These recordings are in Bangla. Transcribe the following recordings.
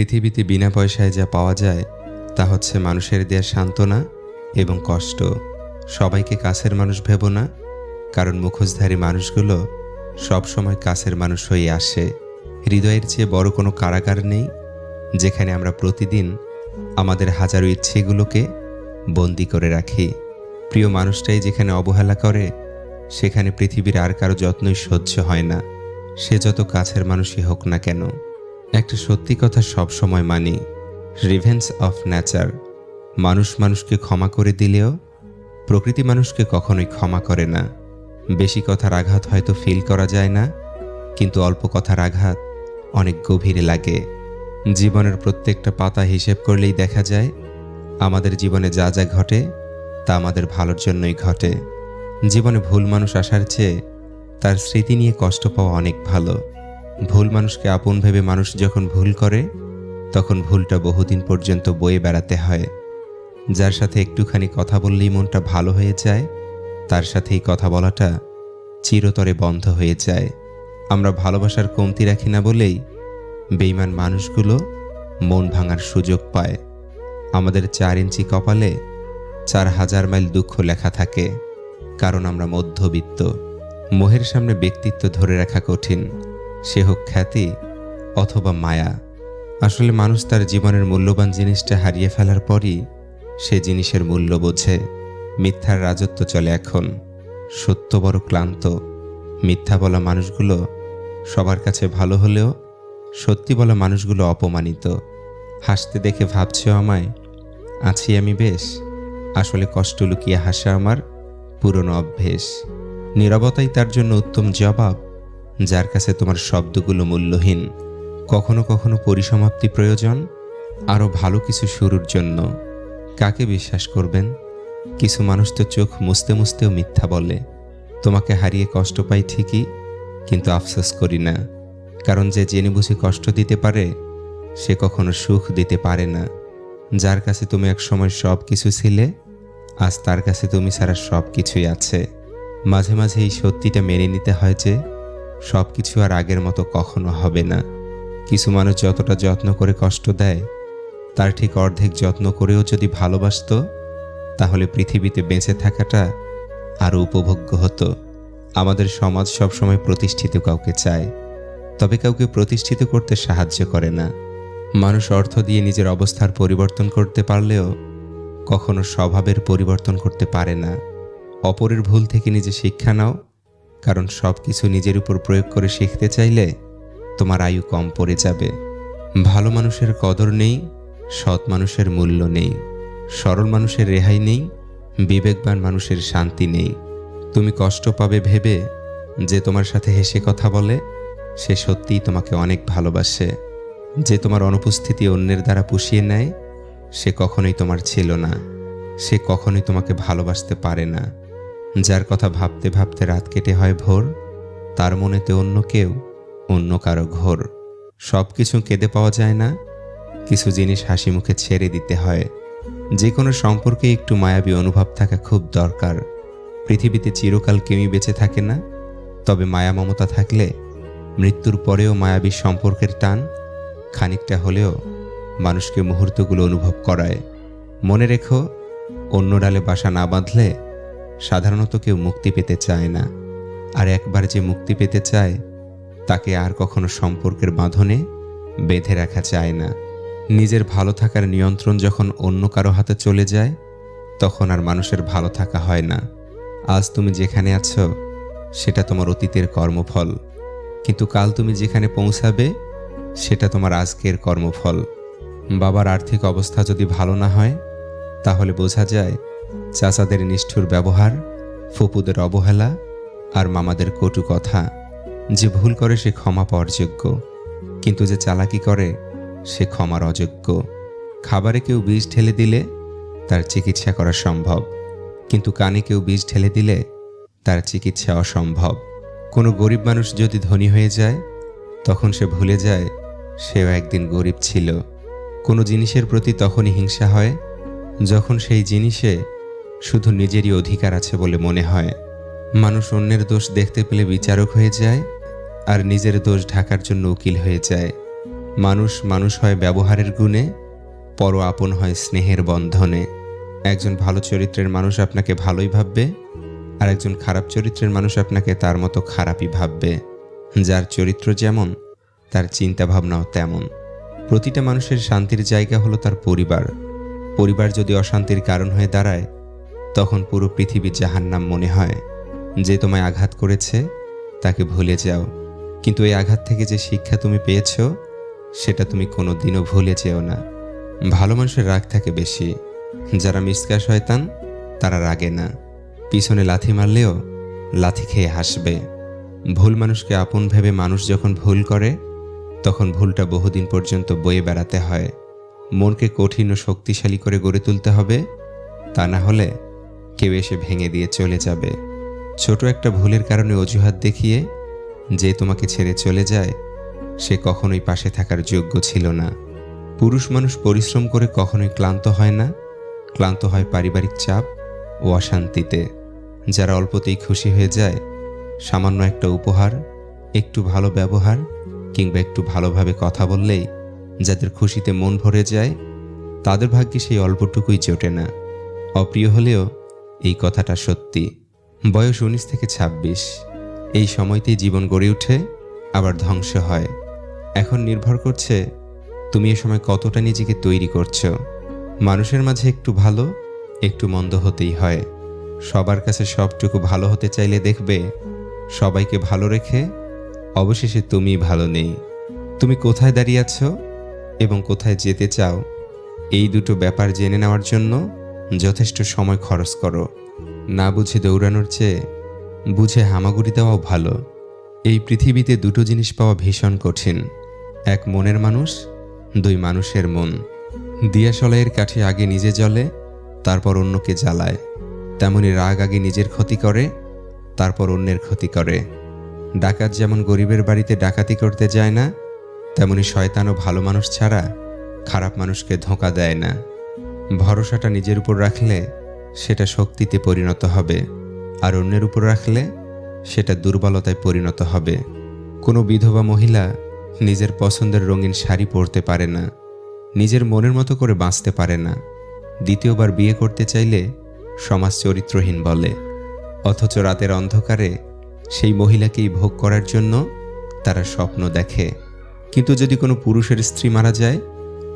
পৃথিবীতে বিনা পয়সায় যা পাওয়া যায়, তা হচ্ছে মানুষের দেয়া সান্ত্বনা এবং কষ্ট। সবাইকে কাছের মানুষ ভেব না, কারণ মুখোশধারী মানুষগুলো সবসময় কাছের মানুষ হয়ে আসে। হৃদয়ের চেয়ে বড় কোনো কারাগার নেই, যেখানে আমরা প্রতিদিন আমাদের হাজারো ইচ্ছেগুলোকে বন্দি করে রাখি। প্রিয় মানুষটাই যেখানে অবহেলা করে, সেখানে পৃথিবীর আর কারও যত্নই সহ্য হয় না। সে যত কাছের মানুষই হোক না কেন। একটা সত্যি কথা সব সময় মানি রিভেন্স অফ নেচার মানুষ মানুষকে ক্ষমা করে দিলেও প্রকৃতি মানুষকে কখনোই ক্ষমা করে না। বেশি কথার আঘাত হয়তো ফিল করা যায় না, কিন্তু অল্প কথার আঘাত অনেক গভীরে লাগে। জীবনের প্রত্যেকটা পাতা হিসেব করলেই দেখা যায়, আমাদের জীবনে যা যা ঘটে, তা আমাদের ভালোর জন্যই ঘটে। জীবনে ভুল মানুষ আসার চেয়ে তার স্মৃতি নিয়ে কষ্ট পাওয়া অনেক ভালো। ভুল মানুষকে আপন ভেবে মানুষ যখন ভুল করে, তখন ভুলটা বহুদিন পর্যন্ত বয়ে বেড়াতে হয়। যার সাথে একটুখানি কথা বললেই মনটা ভালো হয়ে যায়, তার সাথেই কথা বলাটা চিরতরে বন্ধ হয়ে যায়। আমরা ভালোবাসার কমতি রাখি না বলেই বেইমান মানুষগুলো মন ভাঙার সুযোগ পায়। আমাদের চার ইঞ্চি কপালে চার হাজার মাইল দুঃখ লেখা থাকে, কারণ আমরা মধ্যবিত্ত। মোহের সামনে ব্যক্তিত্ব ধরে রাখা কঠিন। সে হোক খ্যাতি অথবা মায়া। আসলে মানুষ তার জীবনের মূল্যবান জিনিসটা হারিয়ে ফেলার পরই সে জিনিসের মূল্য বোঝে। মিথ্যার রাজত্ব চলে এখন। সত্য বড় ক্লান্ত। মিথ্যা বলা মানুষগুলো সবার কাছে ভালো হলেও সত্যি বলা মানুষগুলো অপমানিত। হাসতে দেখে ভাবছ আমায়, আছি আমি বেশ। আসলে কষ্ট লুকিয়ে হাসা আমার পুরনো অভ্যেস। নীরবতাই তার জন্য উত্তম জবাব যার কাছে তোমার শব্দগুলো মূল্যহীন, কখনো কখনো পরিসমাপ্তি প্রয়োজন আরও ভালো কিছু শুরুর জন্য। কাকে বিশ্বাস করবেন? কিছু মানুষ তো চোখ মুছতে মুছতেও মিথ্যা বলে। তোমাকে হারিয়ে কষ্ট পাই ঠিকই, কিন্তু আফসোস করি না। কারণ যে জেনে বুঝে কষ্ট দিতে পারে, সে কখনো সুখ দিতে পারে না। যার কাছে তুমি একসময় সব কিছু ছিলে, আজ তার কাছে তুমি ছাড়া সব কিছুই আছে। মাঝে মাঝে এই সত্যিটা মেনে নিতে হয় যে সব কিছু আর আগের মতো কখনো হবে না। কিছু মানুষ যতটা যত্ন করে কষ্ট দেয়, তার ঠিক অর্ধেক যত্ন করেও যদি ভালোবাসতো, তাহলে পৃথিবীতে বেঁচে থাকাটা আরও উপভোগ্য হতো। আমাদের সমাজ সবসময় প্রতিষ্ঠিত কাউকে চায়, তবে কাউকে প্রতিষ্ঠিত করতে সাহায্য করে না। মানুষ অর্থ দিয়ে নিজের অবস্থার পরিবর্তন করতে পারলেও কখনো স্বভাবের পরিবর্তন করতে পারে না। অপরের ভুল থেকে নিজে শিক্ষা নাও কারণ সব কিছু নিজের উপর প্রয়োগ করে শিখতে চাইলে তোমার আয়ু কম পড়ে যাবে। ভালো মানুষের কদর নেই, সৎ মানুষের মূল্য নেই, সরল মানুষের রেহাই নেই, বিবেকবান মানুষের শান্তি নেই। তুমি কষ্ট পাবে ভেবে যে তোমার সাথে হেসে কথা বলে, সে সত্যিই তোমাকে অনেক ভালোবাসে। যে তোমার অনুপস্থিতি অন্যের দ্বারা পুষিয়ে নেয়, সে কখনোই তোমার ছিল না। সে কখনোই তোমাকে ভালোবাসতে পারে না। যার কথা ভাবতে ভাবতে রাত কেটে হয় ভোর, তার মনেতে অন্য কেউ, অন্য কারও ঘোর। সব কিছু কেঁদে পাওয়া যায় না। কিছু জিনিস হাসি মুখে ছেড়ে দিতে হয়। যে কোনো সম্পর্কে একটু মায়াবী অনুভব থাকা খুব দরকার। পৃথিবীতে চিরকাল কেউই বেঁচে থাকে না। তবে মায়া মমতা থাকলে, মৃত্যুর পরেও মায়াবী সম্পর্কের টান খানিকটা হলেও মানুষকে মুহূর্তগুলো অনুভব করায়। মনে রেখো, অন্য ডালে বাসা না বাঁধলে সাধারণত কেউ মুক্তি পেতে চায় না। আর একবার যে মুক্তি পেতে চায়, তাকে আর কখনো সম্পর্কের বাঁধনে বেঁধে রাখা চায় না। নিজের ভালো থাকার নিয়ন্ত্রণ যখন অন্য কারও হাতে চলে যায়, তখন আর মানুষের ভালো থাকা হয় না। আজ তুমি যেখানে আছো, সেটা তোমার অতীতের কর্মফল। কিন্তু কাল তুমি যেখানে পৌঁছাবে, সেটা তোমার আজকের কর্মফল। বাবার আর্থিক অবস্থা যদি ভালো না হয়, তাহলে বোঝা যায় চাচাদের নিষ্ঠুর ব্যবহার, ফুপুদের অবহেলা আর মামাদের কটু কথা যে ভুল করে সে ক্ষমা পাওয়ার যোগ্য, কিন্তু যে চালাকি করে সে ক্ষমার অযোগ্য। খাবারে কেউ বিষ ঢেলে দিলে তার চিকিৎসা করা সম্ভব, কিন্তু কানে কেউ বিষ ঢেলে দিলে তার চিকিৎসা অসম্ভব। কোনো গরিব মানুষ যদি ধনী হয়ে যায়, তখন সে ভুলে যায় সেও একদিন গরিব ছিল। কোনো জিনিসের প্রতি তখনই হিংসা হয়, যখন সেই জিনিসে শুধু নিজেরই অধিকার আছে বলে মনে হয়। মানুষ অন্যের দোষ দেখতে পেলে বিচারক হয়ে যায়, আর নিজের দোষ ঢাকার জন্য উকিল হয়ে যায়। মানুষ মানুষ হয় ব্যবহারের গুণে পর আপন হয় স্নেহের বন্ধনে। একজন ভালো চরিত্রের মানুষ আপনাকে ভালোই ভাববে, আর একজন খারাপ চরিত্রের মানুষ আপনাকে তার মতো খারাপই ভাববে। যার চরিত্র যেমন, তার চিন্তা ভাবনাও তেমন। প্রতিটা মানুষের শান্তির জায়গা হলো তার পরিবার। পরিবার যদি অশান্তির কারণ হয়ে দাঁড়ায় তখন পুরো পৃথিবী জাহান্নাম মনে হয় যে তোমায় আঘাত করেছে, তাকে ভুলে যাও। কিন্তু এই আঘাত থেকে যে শিক্ষা তুমি পেয়েছ, সেটা তুমি কোনো দিনও ভুলে যেও না। ভালো মানুষের রাগ থাকে বেশি। যারা মিসকা শয়তান, তারা রাগে না। পিছনে লাথি মারলেও লাথি খেয়ে হাসবে। ভুল মানুষকে আপন ভেবে মানুষ যখন ভুল করে, তখন ভুলটা বহুদিন পর্যন্ত বয়ে বেড়াতে হয়। মনকে কঠিন ও শক্তিশালী করে গড়ে তুলতে হবে, তা না হলে কেউ এসে ভেঙে দিয়ে চলে যাবে। ছোট একটা ভুলের কারণে অজুহাত দেখিয়ে যে তোমাকে ছেড়ে চলে যায়, সে কখনোই পাশে থাকার যোগ্য ছিল না। পুরুষ মানুষ পরিশ্রম করে কখনোই ক্লান্ত হয় না। ক্লান্ত হয় পারিবারিক চাপ ও অশান্তিতে। যারা অল্পতেই খুশি হয়ে যায়, সামান্য একটা উপহার, একটু ভালো ব্যবহার কিংবা একটু ভালোভাবে কথা বললেই যাদের খুশিতে মন ভরে যায়, তাদের ভাগ্যে সেই অল্পটুকুই জোটে না। অপ্রিয় হলেও এই কথাটা সত্যি। বয়স উনিশ থেকে ২৬ এই সময়তেই জীবন গড়ে ওঠে আবার ধ্বংস হয়। এখন নির্ভর করছে তুমি এ সময় কতটা নিজেকে তৈরি করছ। মানুষের মাঝে একটু ভালো, একটু মন্দ হতেই হয়। সবার কাছে সবটুকু ভালো হতে চাইলে দেখবে, সবাইকে ভালো রেখে অবশেষে তুমি ভালো নেই। তুমি কোথায় দাঁড়িয়ে আছো এবং কোথায় যেতে চাও, এই দুটো ব্যাপার জেনে নেওয়ার জন্য যথেষ্ট সময় খরচ করো। না বুঝে দৌড়ানোর চেয়ে বুঝে হামাগুড়ি দেওয়াও ভালো। এই পৃথিবীতে দুটো জিনিস পাওয়া ভীষণ কঠিন। এক মনের মানুষ, দুই মানুষের মন। দিয়াশলাইয়ের কাঠে আগে নিজে জ্বলে, তারপর অন্যকে জ্বালায়। তেমনি রাগ আগে নিজের ক্ষতি করে, তারপর অন্যের ক্ষতি করে। ডাকাত যেমন গরিবের বাড়িতে ডাকাতি করতে যায় না, তেমনি শয়তান ও ভালো মানুষ ছাড়া খারাপ মানুষকে ধোঁকা দেয় না। ভরসাটা নিজের উপর রাখলে সেটা শক্তিতে পরিণত হবে, আর অন্যের উপর রাখলে সেটা দুর্বলতায় পরিণত হবে। কোনো বিধবা মহিলা নিজের পছন্দের রঙিন শাড়ি পরতে পারে না, নিজের মনের মতো করে বাঁচতে পারে না। দ্বিতীয়বার বিয়ে করতে চাইলে সমাজ চরিত্রহীন বলে, অথচ রাতের অন্ধকারে সেই মহিলাকেই ভোগ করার জন্য তারা স্বপ্ন দেখে। কিন্তু যদি কোনো পুরুষের স্ত্রী মারা যায়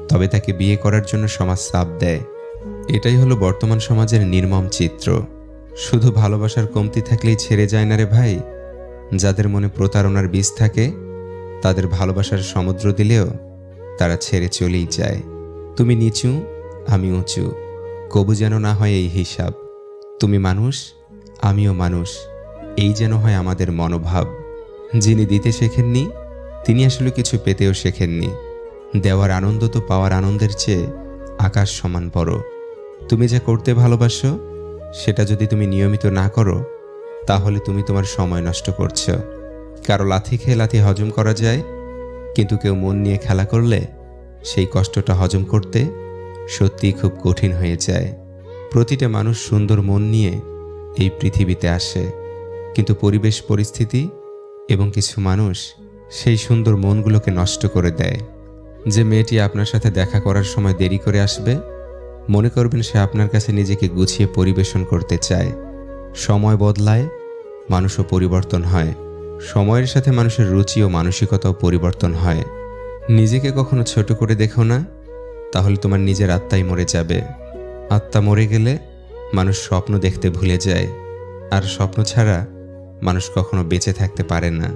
তবে তাকে বিয়ে করার জন্য সমাজ চাপ দেয়। এটাই হলো বর্তমান সমাজের নির্মম চিত্র। শুধু ভালোবাসার কমতি থাকলেই ছেড়ে যায় না রে ভাই। যাদের মনে প্রতারণার বীজ থাকে, তাদের ভালোবাসার সমুদ্র দিলেও তারা ছেড়ে চলেই যায়। তুমি নিচু, আমি উঁচু। কবু যেন না হয় এই হিসাব। তুমি মানুষ, আমিও মানুষ। এই যেন হয় আমাদের মনোভাব। যিনি দিতে শেখেননি, তিনি আসলে কিছু পেতেও শেখেননি। দেওয়ার আনন্দ তো পাওয়ার আনন্দের চেয়ে আকাশ সমান বড়। তুমি যা করতে ভালোবাসো, সেটা যদি তুমি নিয়মিত না করো, তাহলে তুমি তোমার সময় নষ্ট করছ। কারও লাথি খেয়ে লাথি হজম করা যায়, কিন্তু কেউ মন নিয়ে খেলা করলে সেই কষ্টটা হজম করতে সত্যিই খুব কঠিন হয়ে যায়। প্রতিটা মানুষ সুন্দর মন নিয়ে এই পৃথিবীতে আসে, কিন্তু পরিবেশ, পরিস্থিতি এবং কিছু মানুষ সেই সুন্দর মনগুলোকে নষ্ট করে দেয়। যে মেয়েটি আপনার সাথে দেখা করার সময় দেরি করে আসবে, মনে করবেন সে আপনার কাছে নিজেকে গুছিয়ে পরিবেশন করতে চায়। সময় বদলায়, মানুষও পরিবর্তন হয়। সময়ের সাথে মানুষের রুচি ও মানসিকতাও পরিবর্তন হয়। নিজেকে কখনো ছোট করে দেখো না, তাহলে তোমার নিজের আত্মাই মরে যাবে। আত্মা মরে গেলে মানুষ স্বপ্ন দেখতে ভুলে যায়, আর স্বপ্ন ছাড়া মানুষ কখনো বেঁচে থাকতে পারে না।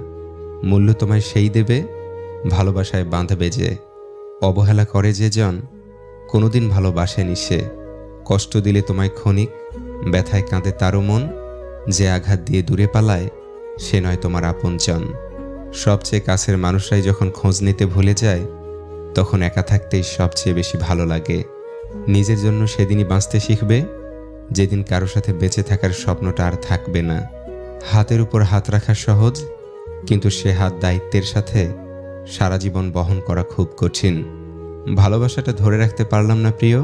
মূল্য তোমায় সেই দেবে, ভালোবাসায় বাঁধবে যে অবহেলা করে যে জন কোনোদিন ভালোবাসেনি সে। কষ্ট দিলে তোমায় ক্ষণিক, ব্যথায় কাঁদে তারও মন, যে আঘাত দিয়ে দূরে পালায়, সে নয় তোমার আপন আপনজন সবচেয়ে কাছের মানুষরাই যখন খোঁজ নিতে ভুলে যায়, তখন একা থাকতেই সবচেয়ে বেশি ভালো লাগে। নিজের জন্য সেদিনই বাঁচতে শিখবে, যেদিন কারও সাথে বেঁচে থাকার স্বপ্নটা আর থাকবে না। হাতের উপর হাত রাখা সহজ, কিন্তু সে হাত দায়িত্বের সাথে সারা জীবন বহন করা খুব কঠিন। ভালোবাসাটা ধরে রাখতে পারলাম না প্রিয়।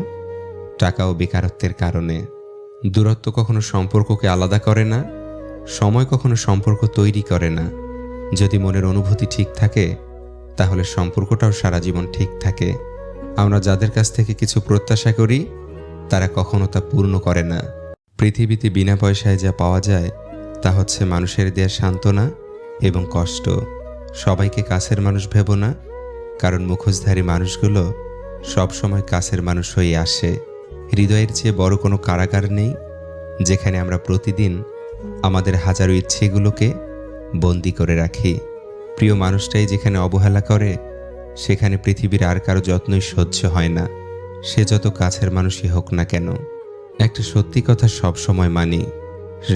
টাকা ও বেকারত্বের কারণে। দূরত্ব কখনো সম্পর্ককে আলাদা করে না। সময় কখনো সম্পর্ক তৈরি করে না। যদি মনের অনুভূতি ঠিক থাকে, তাহলে সম্পর্কটাও সারা জীবন ঠিক থাকে। আমরা যাদের কাছ থেকে কিছু প্রত্যাশা করি, তারা কখনো তা পূর্ণ করে না। পৃথিবীতে বিনা পয়সায় যা পাওয়া যায়, তা হচ্ছে মানুষের দেয়া সান্ত্বনা এবং কষ্ট। সবাইকে কাছের মানুষ ভেব না, কারণ মুখোশধারী মানুষগুলো সব সময় কাছের মানুষ হয়ে আসে। হৃদয়ের চেয়ে বড় কোনো কারাগার নেই, যেখানে আমরা প্রতিদিন আমাদের হাজারো ইচ্ছেগুলোকে বন্দি করে রাখি। প্রিয় মানুষটাই যেখানে অবহেলা করে, সেখানে পৃথিবীর আর কারও যত্নই সহ্য হয় না। সে যত কাছের মানুষই হোক না কেন, একটা সত্যি কথা সব সময় মানি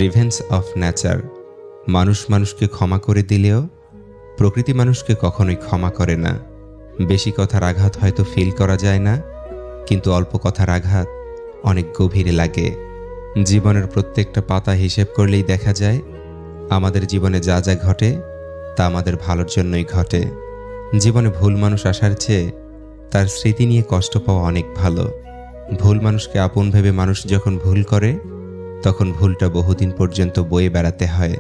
রিভেন্স অফ নেচার। মানুষ মানুষকে ক্ষমা করে দিলেও প্রকৃতি মানুষকে কখনোই ক্ষমা করে না। বেশি কথার আঘাত হয়তো ফিল করা যায় না, কিন্তু অল্প কথার আঘাত অনেক গভীরে লাগে। জীবনের প্রত্যেকটা পাতা হিসেব করলেই দেখা যায়, আমাদের জীবনে যা যা ঘটে, তা আমাদের ভালোর জন্যই ঘটে। জীবনে ভুল মানুষ আসার চেয়ে তার স্মৃতি নিয়ে কষ্ট পাওয়া অনেক ভালো। ভুল মানুষকে আপন ভেবে মানুষ যখন ভুল করে, তখন ভুলটা বহুদিন পর্যন্ত বয়ে বেড়াতে হয়।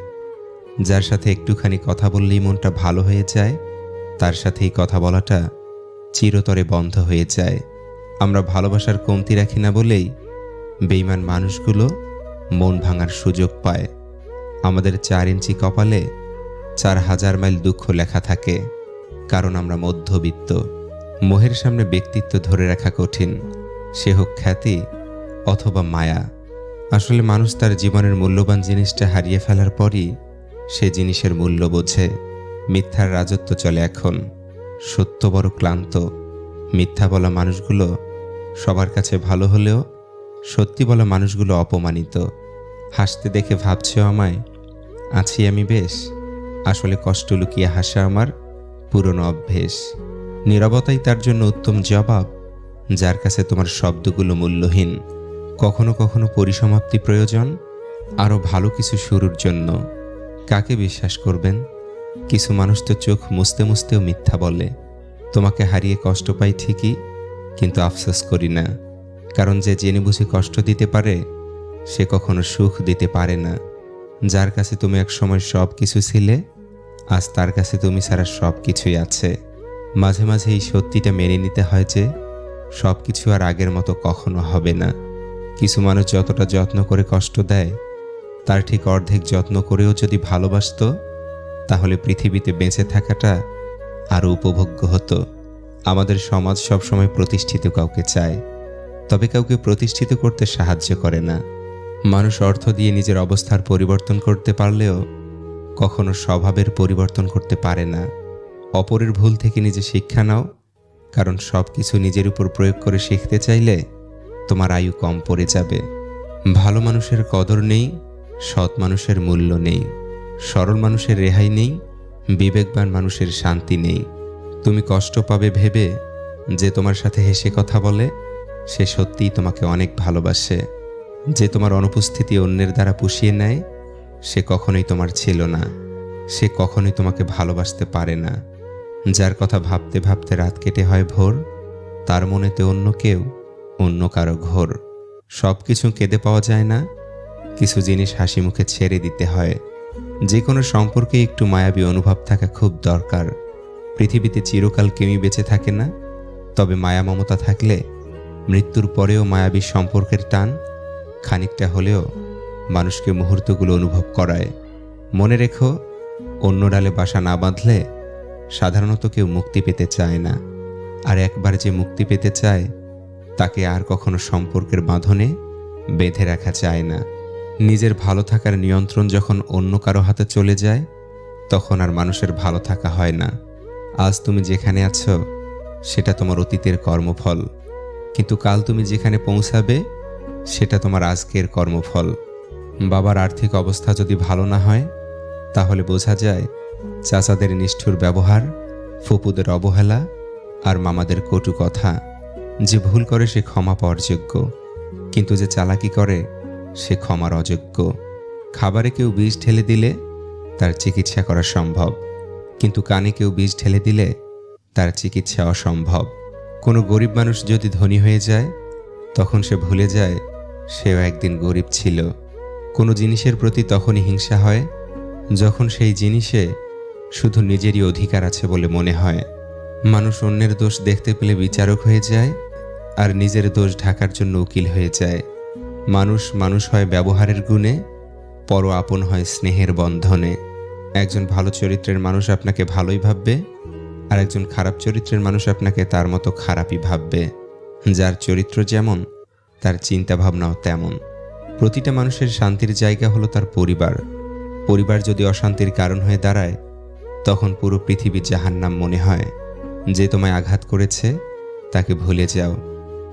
যার সাথে একটুখানি কথা বললেই মনটা ভালো হয়ে যায়, তার সাথেই কথা বলাটা চিরতরে বন্ধ হয়ে যায়। আমরা ভালোবাসার কমতি রাখি না বলেই বেইমান মানুষগুলো মন ভাঙার সুযোগ পায়। আমাদের চার ইঞ্চি কপালে চার হাজার মাইল দুঃখ লেখা থাকে, কারণ আমরা মধ্যবিত্ত। মোহের সামনে ব্যক্তিত্ব ধরে রাখা কঠিন, সে হোক খ্যাতি অথবা মায়া। আসলে মানুষ তার জীবনের মূল্যবান জিনিসটা হারিয়ে ফেলার পরই সে জিনিসের মূল্য বোঝে। মিথ্যার রাজত্ব চলে এখন। সত্য বড় ক্লান্ত। মিথ্যা বলা মানুষগুলো সবার কাছে ভালো হলেও সত্যি বলা মানুষগুলো অপমানিত। হাসতে দেখে ভাবছেও আমায়, আছি আমি বেশ। আসলে কষ্ট লুকিয়ে হাসা আমার পুরনো অভ্যেস। নীরবতাই তার জন্য উত্তম জবাব, যার কাছে তোমার শব্দগুলো মূল্যহীন। কখনো কখনো পরিসমাপ্তি প্রয়োজন আরও ভালো কিছু শুরুর জন্য। কাকে বিশ্বাস করবেন? কিছু মানুষ তো চোখ মুছতে মুছতেও মিথ্যা বলে। তোমাকে হারিয়ে কষ্ট পাই ঠিকই, কিন্তু আফসোস করি না। কারণ যে জেনে বুঝে কষ্ট দিতে পারে, সে কখনো সুখ দিতে পারে না। যার কাছে তুমি একসময় সব কিছু ছিলে, আজ তার কাছে তুমি ছাড়া সব কিছুই আছে। মাঝে মাঝে এই সত্যিটা মেনে নিতে হয় যে সব কিছু আর আগের মতো কখনো হবে না। কিছু মানুষ যতটা যত্ন করে কষ্ট দেয় তার ঠিক অর্ধেক যত্ন করেও যদি ভালোবাসতো, তাহলে পৃথিবীতে বেঁচে থাকাটা আরও উপভোগ্য হতো। আমাদের সমাজ সবসময় প্রতিষ্ঠিত কাউকে চায়, তবে কাউকে প্রতিষ্ঠিত করতে সাহায্য করে না। মানুষ অর্থ দিয়ে নিজের অবস্থার পরিবর্তন করতে পারলেও কখনো স্বভাবের পরিবর্তন করতে পারে না। অপরের ভুল থেকে নিজে শিক্ষা নাও, কারণ সব কিছু নিজের উপর প্রয়োগ করে শিখতে চাইলে তোমার আয়ু কম পড়ে যাবে। ভালো মানুষের কদর নেই সৎ মানুষের মূল্য নেই, সরল মানুষের রেহাই নেই, বিবেকবান মানুষের শান্তি নেই। তুমি কষ্ট পাবে ভেবে যে তোমার সাথে হেসে কথা বলে, সে সত্যিই তোমাকে অনেক ভালোবাসে। যে তোমার অনুপস্থিতি অন্যের দ্বারা পুষিয়ে নেয়, সে কখনোই তোমার ছিল না। সে কখনোই তোমাকে ভালোবাসতে পারে না। যার কথা ভাবতে ভাবতে রাত কেটে হয় ভোর, তার মনেতে অন্য কেউ, অন্য কারও ঘোর। সব কিছু কেঁদে পাওয়া যায় না কিছু জিনিস হাসি মুখে ছেড়ে দিতে হয়। যে কোনো সম্পর্কে একটু মায়াবী অনুভব থাকা খুব দরকার। পৃথিবীতে চিরকাল কেউই বেঁচে থাকে না। তবে মায়া মমতা থাকলে, মৃত্যুর পরেও মায়াবী সম্পর্কের টান খানিকটা হলেও মানুষকে মুহূর্তগুলো অনুভব করায়। মনে রেখো, অন্য ডালে বাসা না বাঁধলে সাধারণত কেউ মুক্তি পেতে চায় না। আর একবার যে মুক্তি পেতে চায়, তাকে আর কখনো সম্পর্কের বাঁধনে বেঁধে রাখা যায় না। নিজের ভালো থাকার নিয়ন্ত্রণ যখন অন্য কারও হাতে চলে যায়, তখন আর মানুষের ভালো থাকা হয় না। আজ তুমি যেখানে আছো, সেটা তোমার অতীতের কর্মফল। কিন্তু কাল তুমি যেখানে পৌঁছাবে, সেটা তোমার আজকের কর্মফল। বাবার আর্থিক অবস্থা যদি ভালো না হয়, তাহলে বোঝা যায় চাচাদের নিষ্ঠুর ব্যবহার, ফুপুদের অবহেলা আর মামাদের কটু কথা। যে ভুল করে সে ক্ষমা পাওয়ার যোগ্য। কিন্তু যে চালাকি করে সে ক্ষমার অযোগ্য। খাবারে কেউ বিষ ঢেলে দিলে তার চিকিৎসা করা সম্ভব, কিন্তু কানে কেউ বিষ ঢেলে দিলে তার চিকিৎসা অসম্ভব। কোনো গরিব মানুষ যদি ধনী হয়ে যায়, তখন সে ভুলে যায় সেও একদিন গরিব ছিল। কোনো জিনিসের প্রতি তখনই হিংসা হয়, যখন সেই জিনিসে শুধু নিজেরই অধিকার আছে বলে মনে হয়। মানুষ অন্যের দোষ দেখতে পেলে বিচারক হয়ে যায় আর নিজের দোষ ঢাকার জন্য উকিল হয়ে যায়। মানুষ মানুষ হয় ব্যবহারের গুণে পর আপন হয় স্নেহের বন্ধনে। একজন ভালো চরিত্রের মানুষ আপনাকে ভালোই ভাববে আর একজন খারাপ চরিত্রের মানুষ আপনাকে তার মতো খারাপই ভাববে। যার চরিত্র যেমন, তার চিন্তা ভাবনাও তেমন। প্রতিটা মানুষের শান্তির জায়গা হলো তার পরিবার। পরিবার যদি অশান্তির কারণ হয়ে দাঁড়ায়, তখন পুরো পৃথিবী জাহান্নাম মনে হয়। যে তোমায় আঘাত করেছে, তাকে ভুলে যাও।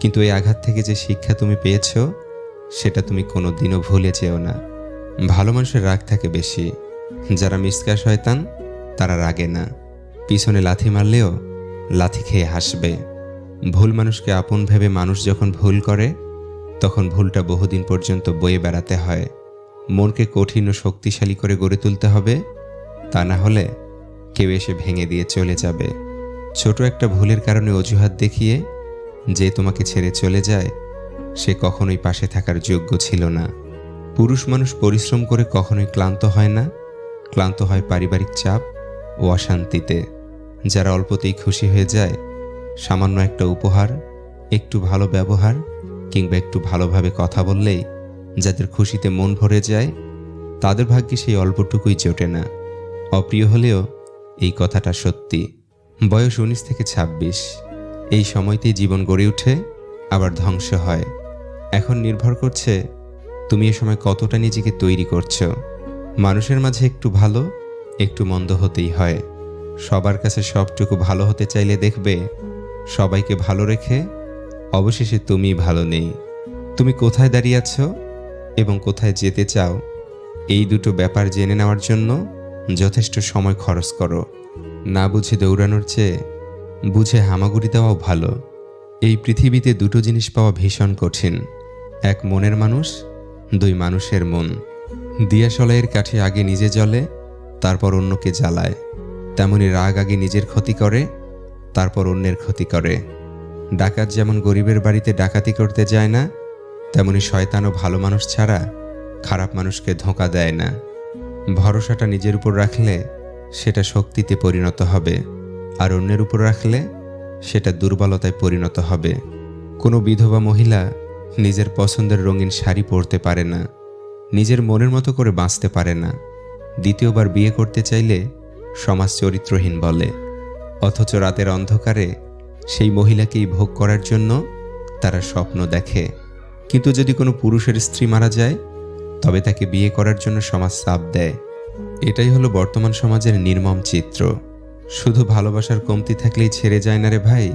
কিন্তু এই আঘাত থেকে যে শিক্ষা তুমি পেয়েছ সেটা তুমি কোনো দিনও ভুলে যেও না। ভালো মানুষের রাগ থাকে বেশি। যারা মিসকা শয়তান, তারা রাগে না। পিছনে লাথি মারলেও লাথি খেয়ে হাসবে। ভুল মানুষকে আপন ভেবে মানুষ যখন ভুল করে, তখন ভুলটা বহুদিন পর্যন্ত বয়ে বেড়াতে হয়। মনকে কঠিন ও শক্তিশালী করে গড়ে তুলতে হবে, তা না হলে কেউ এসে ভেঙে দিয়ে চলে যাবে। ছোট একটা ভুলের কারণে অজুহাত দেখিয়ে যে তোমাকে ছেড়ে চলে যায় সে কখনোই পাশে থাকার যোগ্য ছিল না। পুরুষ মানুষ পরিশ্রম করে কখনোই ক্লান্ত হয় না। ক্লান্ত হয় পারিবারিক চাপ ও অশান্তিতে। যারা অল্পতেই খুশি হয়ে যায়, সামান্য একটা উপহার, একটু ভালো ব্যবহার কিংবা একটু ভালোভাবে কথা বললেই যাদের খুশিতে মন ভরে যায়, তাদের ভাগ্যে সেই অল্পটুকুই জোটে না। অপ্রিয় হলেও এই কথাটা সত্যি। বয়স উনিশ থেকে ২৬ এই সময়তেই জীবন গড়ে ওঠে, আবার ধ্বংস হয়। এখন নির্ভর করছে তুমি এ সময় কতটা নিজেকে তৈরি করছ। মানুষের মাঝে একটু ভালো, একটু মন্দ হতেই হয়। সবার কাছে সবটুকু ভালো হতে চাইলে দেখবে, সবাইকে ভালো রেখে অবশেষে তুমি ভালো নেই। তুমি কোথায় দাঁড়িয়ে আছো এবং কোথায় যেতে চাও, এই দুটো ব্যাপার জেনে নেওয়ার জন্য যথেষ্ট সময় খরচ করো। না বুঝে দৌড়ানোর চেয়ে বুঝে হামাগুড়ি দেওয়াও ভালো। এই পৃথিবীতে দুটো জিনিস পাওয়া ভীষণ কঠিন। এক মনের মানুষ, দুই মানুষের মন। দিয়াশলাইয়ের কাঠে আগে নিজে জ্বলে, তারপর অন্যকে জ্বালায়। তেমনি রাগ আগে নিজের ক্ষতি করে, তারপর অন্যের ক্ষতি করে। ডাকাত যেমন গরিবের বাড়িতে ডাকাতি করতে যায় না, তেমনি শয়তান ও ভালো মানুষ ছাড়া খারাপ মানুষকে ধোঁকা দেয় না। ভরসাটা নিজের উপর রাখলে সেটা শক্তিতে পরিণত হবে, আর অন্যের উপর রাখলে সেটা দুর্বলতায় পরিণত হবে। কোনো বিধবা মহিলা নিজের পছন্দের রঙিন শাড়ি পরতে পারে না, নিজের মনের মতো করে বাঁচতে পারে না। দ্বিতীয়বার বিয়ে করতে চাইলে সমাজ চরিত্রহীন বলে, অথচ রাতের অন্ধকারে সেই মহিলাকেই ভোগ করার জন্য তারা স্বপ্ন দেখে। কিন্তু যদি কোনো পুরুষের স্ত্রী মারা যায়, তবে তাকে বিয়ে করার জন্য সমাজ চাপ দেয়। এটাই হলো বর্তমান সমাজের নির্মম চিত্র। শুধু ভালোবাসার কমতি থাকলেই ছেড়ে যায় না রে ভাই।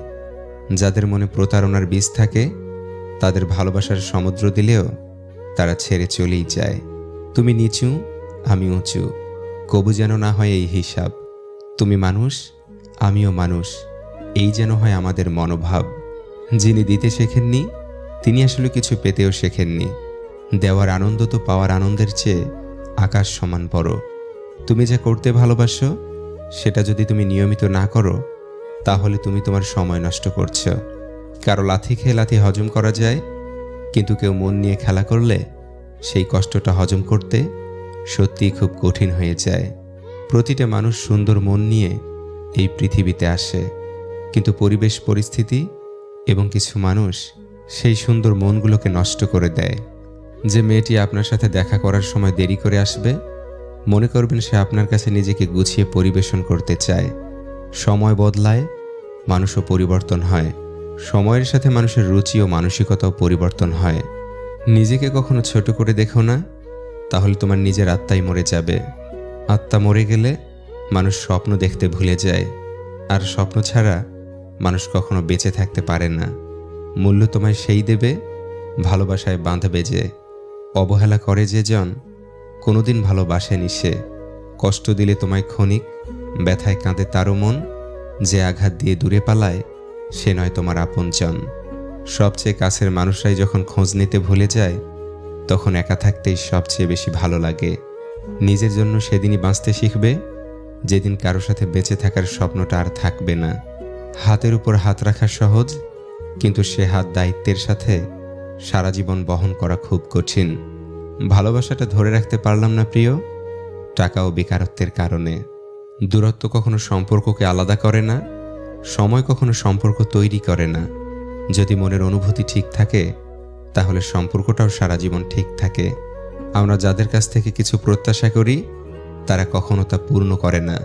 যাদের মনে প্রতারণার বীজ থাকে, তাদের ভালোবাসার সমুদ্র দিলেও তারা ছেড়ে চলেই যায়। তুমি নিচু, আমি উঁচু, কবু যেন না হয় এই হিসাব। তুমি মানুষ, আমিও মানুষ, এই যেন হয় আমাদের মনোভাব। যিনি দিতে শেখেননি, তিনি আসলে কিছু পেতেও শেখেননি। দেওয়ার আনন্দ তো পাওয়ার আনন্দের চেয়ে আকাশ সমান বড়। তুমি যা করতে ভালোবাসো সেটা যদি তুমি নিয়মিত না করো, তাহলে তুমি তোমার সময় নষ্ট করছ। কারও লাথি খেয়ে লাথি হজম করা যায়, কিন্তু কেউ মন নিয়ে খেলা করলে সেই কষ্টটা হজম করতে সত্যিই খুব কঠিন হয়ে যায়। প্রতিটা মানুষ সুন্দর মন নিয়ে এই পৃথিবীতে আসে, কিন্তু পরিবেশ, পরিস্থিতি এবং কিছু মানুষ সেই সুন্দর মনগুলোকে নষ্ট করে দেয়। যে মেয়েটি আপনার সাথে দেখা করার সময় দেরি করে আসবে মনে করবেন সে আপনার কাছে নিজেকে গুছিয়ে পরিবেশন করতে চায়। সময় বদলায়, মানুষও পরিবর্তন হয়। সময়ের সাথে মানুষের রুচি ও মানসিকতাও পরিবর্তন হয়। নিজেকে কখনো ছোট করে দেখো না, তাহলে তোমার নিজের আত্মাই মরে যাবে। আত্মা মরে গেলে মানুষ স্বপ্ন দেখতে ভুলে যায়। আর স্বপ্ন ছাড়া মানুষ কখনো বেঁচে থাকতে পারে না। মূল্য তোমায় সেই দেবে, ভালোবাসায় বাঁধবে যে, অবহেলা করে যে জন কোনোদিন ভালোবাসেনি সে। কষ্ট দিলে তোমায় ক্ষণিক, ব্যথায় কাঁদে তারও মন। যে আঘাত দিয়ে দূরে পালায়, সে নয় তোমার আপনজন সবচেয়ে কাছের মানুষরাই যখন খোঁজ নিতে ভুলে যায়, তখন একা থাকতেই সবচেয়ে বেশি ভালো লাগে। নিজের জন্য সেদিনই বাঁচতে শিখবে, যেদিন কারও সাথে বেঁচে থাকার স্বপ্নটা আর থাকবে না। হাতের উপর হাত রাখা সহজ, কিন্তু সে হাত দায়িত্বের সাথে সারা জীবন বহন করা খুব কঠিন। ভালোবাসাটা ধরে রাখতে পারলাম না প্রিয়। টাকা ও বেকারত্বের কারণে। দূরত্ব কখনো সম্পর্ককে আলাদা করে না। সময় কখনো সম্পর্ক তৈরি করে না। যদি মনের অনুভূতি ঠিক থাকে, তাহলে সম্পর্কটাও সারা জীবন ঠিক থাকে। আমরা যাদের কাছ থেকে কিছু প্রত্যাশা করি, তারা কখনো তা পূর্ণ করে না।